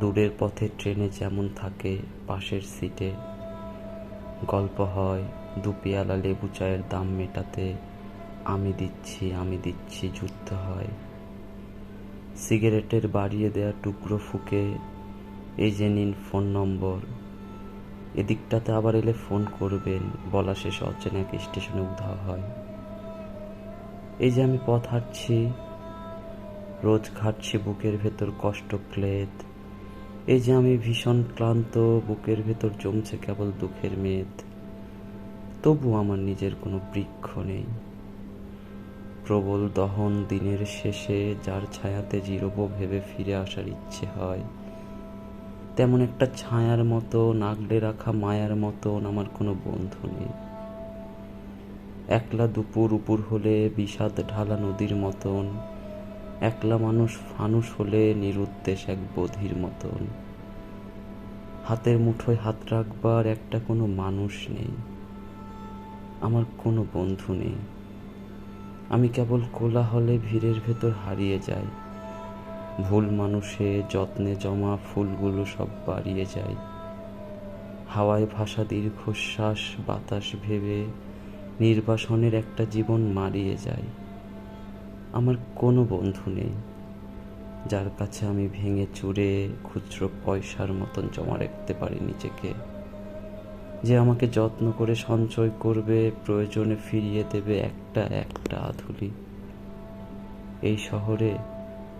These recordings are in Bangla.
দূরের পথে ট্রেনে যেমন থাকে, পাশের সিটে গল্প হয় দু পেয়ালা লেবু চায়ের দাম মেটাতে আমি দিচ্ছি আমি দিচ্ছি যুদ্ধ হয়। সিগারেটের বাড়িয়ে দেয়া টুকরো ফুকে এই যে নিন ফোন নম্বর। এদিকটাতে আবার এলে ফোন করবেন, বলা শেষ অচেনা এক স্টেশনে উধাও হয়। এই যে আমি পথ হাঁটছি, রোজ খাটছি বুকের ভেতর কষ্ট ক্লেদ। এই যে আমি ভীষণ ক্লান্ত, বুকের ভেতর জমছে কেবল দুঃখের মেদ। তবু আমার নিজের কোনো বৃক্ষ নেই। প্রবল দহন দিনের শেষে যার ছায়াতে জিরব ভেবে ফিরে আসার ইচ্ছে হয়, তেমন একটা ছায়ার মতো, নাগলে রাখা মায়ার মতন আমার কোনো বন্ধু নেই। একলা দুপুর উপুর হলে বিষাদ ঢালা নদীর মতন একলা মানুষ ফানুস হলে নিরুদ্দেশ এক বধির মতন। হাতের মুঠোয় হাত রাখবার একটা কোনো মানুষ নেই, আমার কোনো বন্ধু নেই। আমি কেবল কোলাহলে ভিড়ের ভেতর হারিয়ে যাই। ভুল মানুষে যত্নে জমা ফুলগুলো সব বাড়িয়ে যায় হাওয়ায় ভাসা দীর্ঘশ্বাস, বাতাস ভেবে নির্বাসনের একটা জীবন মারিয়ে যায় আমার কোনো বন্ধু নেই। যার কাছে আমি ভেঙে চুরে খুচরো পয়সার মতন জমা রাখতে পারি নিজেকে। যে আমাকে যত্ন করে সঞ্চয় করবে, প্রয়োজনে ফিরিয়ে দেবে একটা একটা আধুলি। এই শহরে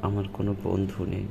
আমার কোনো বন্ধু নেই।